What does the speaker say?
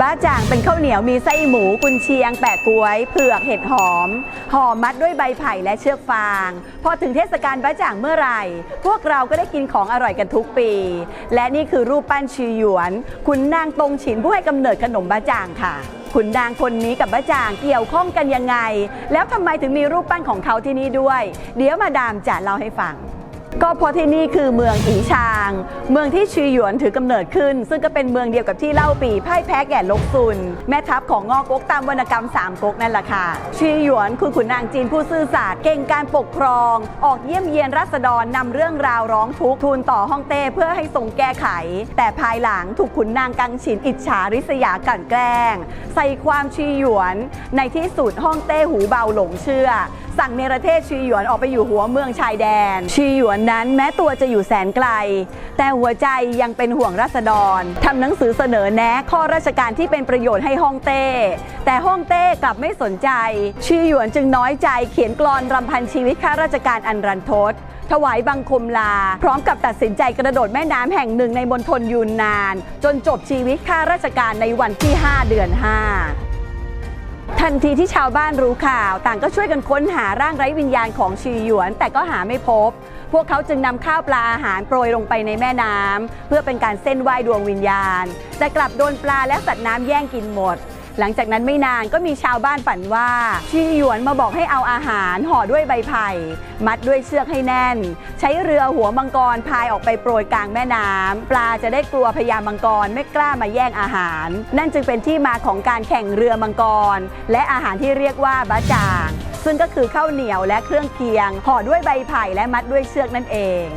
บ้าจ่างเป็นข้าวเหนียวมีไส้หมูกุนเชียง แปะกล้วย เผือกเห็ดหอมห่อมัดด้วยใบไผ่และเชือกฟาง พอถึงเทศกาลบ้าจ่างเมื่อไหร่ พวกเราก็ได้กินของอร่อยกันทุกปี และนี่คือรูปปั้นชีหยวน คุณนางตงฉินผู้ให้กำเนิดขนมบ้าจ่างค่ะคุณนางคนนี้กับบ้าจ่างเกี่ยวข้องกันยังไง แล้วทำไมถึงมีรูปปั้นของเขาที่นี่ด้วย เดี๋ยวมาดามจะเล่าให้ฟัง ก็เพราะที่นี่คือเมืองอีชาง เมืองที่ชีหยวนถือกำเนิดขึ้น ซึ่งก็เป็นเมืองเดียวกับที่เล่าปีพ่ายแพ้แก่ลกซุน แม่ทัพของงอกกตามวรรณกรรมสามก๊กนั่นแหละค่ะชีหยวนคือขุนนางจีนผู้ซื่อสัตย์เก่งการปกครอง ออกเยี่ยมเยียนรัษฎรนำเรื่องราวร้องทุกข์ทูลต่อฮ่องเต้เพื่อให้ทรงแก้ไข แต่ภายหลังถูกขุนนางกังฉินอิจฉาริษยากลั่นแกล้ง ใส่ความชีหยวน ในที่สุดฮ่องเต้หูเบาหลงเชื่อ สั่งเนรเทศชีหยวนออกไปอยู่หัวเมืองชายแดน ชีหยวนนั้นแม้ตัวจะอยู่แสนไกล แต่หัวใจยังเป็นห่วงราษฎรทำหนังสือเสนอแนะข้อราชการที่เป็นประโยชน์ให้ฮ่องเต้ แต่ฮ่องเต้กลับไม่สนใจ ชีหยวนจึงน้อยใจเขียนกลอนรำพันชีวิตข้าราชการอันรันทดถวายบังคมลา พร้อมกับตัดสินใจกระโดดแม่น้ำแห่งหนึ่งในมณฑลยูนนาน จนจบชีวิตข้าราชการในวันที่ 5 เดือน 5 ทันทีที่ชาวบ้านรู้ข่าว ต่างก็ช่วยกันค้นหาร่างไร้วิญญาณของชีหยวน แต่ก็หาไม่พบ พวกเขาจึงนำข้าวปลาอาหารโปรยลงไปในแม่น้ำเพื่อเป็นการเส้นไหว้ดวงวิญญาณ แต่กลับโดนปลาและสัตว์น้ำแย่งกินหมด หลังจากนั้นไม่นานก็มีชาวบ้านฝันว่าชีหยวนมาบอกให้เอาอาหารห่อด้วยใบไผ่ มัดด้วยเชือกให้แน่น ใช้เรือหัวมังกรพายออกไปโปรยกลางแม่น้ำปลาจะได้กลัวพญามังกรไม่กล้ามาแย่งอาหาร นั่นจึงเป็นที่มาของการแข่งเรือมังกร และอาหารที่เรียกว่าบะจาง ซึ่งก็คือข้าวเหนียวและเครื่องเคียงห่อด้วยใบไผ่และมัดด้วยเชือกนั่นเอง